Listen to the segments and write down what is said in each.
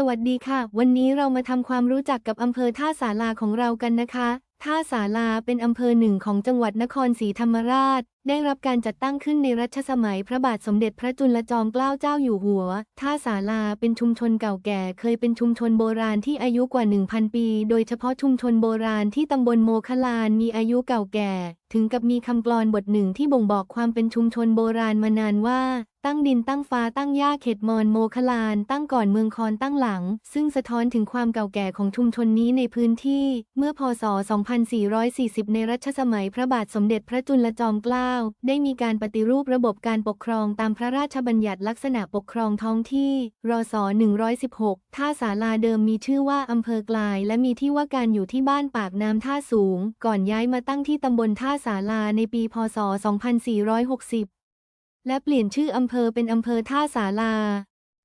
สวัสดีค่ะ วันนี้เรามาทำความรู้จักกับอำเภอท่าสาราของเรากันนะคะ ท่าสาราเป็นอำเภอหนึ่งของจังหวัดนครศรีธรรมราชได้รับการจัดตั้งขึ้นในรัชสมัยพระบาทสมเด็จพระจุลจอมเกล้าเจ้าอยู่หัว ท่าสาราเป็นชุมชนเก่าแก่เคยเป็นชุมชนโบราณที่อายุกว่า 1,000 ปี โดยเฉพาะชุมชนโบราณที่ตำบลโมคลานมีอายุเก่าแก่ ถึงกับมีคำกลอนบทหนึ่งที่บ่งบอกความเป็นชุมชนโบราณมานานว่าตั้งดินตั้งฟ้าตั้งหญ้าเขตมอนโมคลาน ตั้งก่อนเมืองคอนตั้งหลัง ซึ่งสะท้อนถึงความเก่าแก่ของชุมชนนี้ในพื้นที่ เมื่อพศ 2440 ในรัชสมัยพระบาทสมเด็จพระจุลจอมเกล้าได้มีการปฏิรูประบบการปกครองตามพระราชบัญญัติลักษณะปกครองท้องที่ รศ 116 ท่าสาลาเดิมมีชื่อว่าอำเภอกลาย และมีที่ว่าการอยู่ที่บ้านปากน้ำท่าสูง ก่อนย้ายมาตั้งที่ตำบลท่าสาลาในปี พศ 2460 และเปลี่ยนชื่ออำเภอเป็นอำเภอท่าสาลา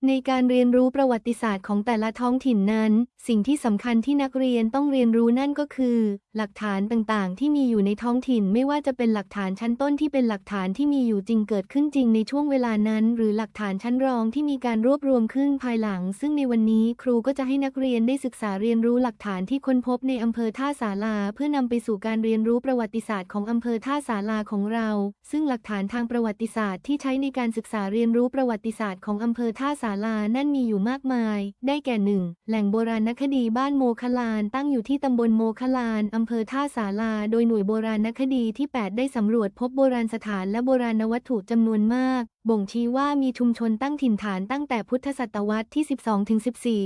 ในการเรียนรู้ประวัติศาสตร์ของแต่ละท้องถิ่นนั้น สิ่งที่สำคัญที่นักเรียนต้องเรียนรู้นั่นก็คือ หลักฐานต่างๆ ที่มีอยู่ในท้องถิ่นไม่ว่าจะเป็นหลักฐานชั้นต้นที่เป็นหลักฐานที่มีอยู่จริงเกิดขึ้นจริงในช่วงเวลานั้น หรือหลักฐานชั้นรองที่มีการรวบรวมขึ้นภายหลัง ซึ่งในวันนี้ครูก็จะให้นักเรียนได้ศึกษาเรียนรู้หลักฐานที่ค้นพบในอำเภอท่าสาลา เพื่อนำไปสู่การเรียนรู้ประวัติศาสตร์ของอำเภอท่าสาลาของเรา ซึ่งหลักฐานทางประวัติศาสตร์ที่ใช้ในการศึกษาเรียนรู้ประวัติศาสตร์ของอำเภอท่าสาลานั่นมีอยู่มากมาย ได้แก่หนึ่งแหล่งโบราณคดีบ้านโมคลาน ตั้งอยู่ที่ตำบลโมคลานอำำเภอท่าสาลา โดยหน่วยโบราณคดีที่ 8 ได้สำรวจพบโบราณสถานและโบราณวัตถุจำนวนมาก บ่งชี้ว่ามีชุมชนตั้งถิ่นฐานตั้งแต่พุทธศตวรรษที่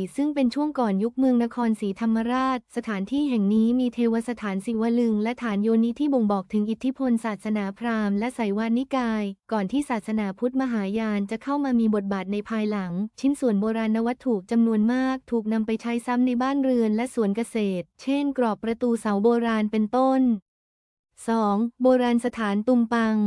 12-14 ซึ่งเป็นช่วงก่อนยุคเมืองนครศรีธรรมราช สถานที่แห่งนี้มีเทวสถานศิวลึง และฐานโยนิที่บ่งบอกถึงอิทธิพลศาสนาพราหมณ์และไสยวานิกาย ก่อนที่ศาสนาพุทธมหายานจะเข้ามามีบทบาทในภายหลัง ชิ้นส่วนโบราณวัตถุจำนวนมาก ถูกนำไปใช้ซ้ำในบ้านเรือนและสวนเกษตร เช่น กรอบประตูเสาโบราณเป็นต้น 2. โบราณสถานตุมปัง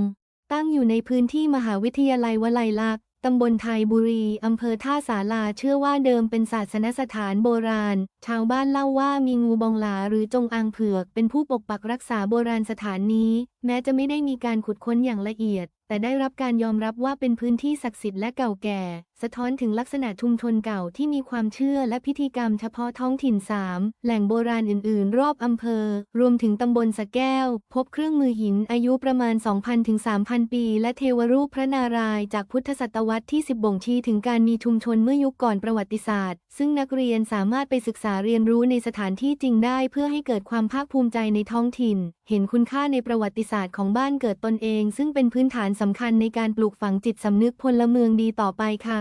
ตั้งอยู่ในพื้นที่มหาวิทยาลัยวลัยลักษณ์ตำบลไทยบุรี อำเภอท่าสาลาเชื่อว่าเดิมเป็นศาสนสถานโบราณ ชาวบ้านเล่าว่ามีงูบองหลาหรือจงอางเผือก เป็นผู้ปกปักรักษาโบราณสถานนี้ แม้จะไม่ได้มีการขุดค้นอย่างละเอียด แต่ได้รับการยอมรับว่าเป็นพื้นที่ศักดิ์สิทธิ์และเก่าแก่ สะท้อนถึงลักษณะชุมชนเก่าที่มีความเชื่อและพิธีกรรมเฉพาะท้องถิ่น 3 แหล่งโบราณอื่น ๆ รอบอำเภอ รวมถึงตำบลสะแก้ว พบเครื่องมือหินอายุประมาณ 2,000 ถึง 3,000 ปี และเทวรูปพระนารายณ์จากพุทธศตวรรษที่ 10 บ่งชี้ถึงการมีชุมชนเมื่อยุคก่อนประวัติศาสตร์ ซึ่งนักเรียนสามารถไปศึกษาเรียนรู้ในสถานที่จริงได้ เพื่อให้เกิดความภาคภูมิใจในท้องถิ่น เห็นคุณค่าในประวัติศาสตร์ของบ้านเกิดตนเอง ซึ่งเป็นพื้นฐานสำคัญในการปลูกฝังจิตสำนึกพลเมืองดีต่อไปค่ะ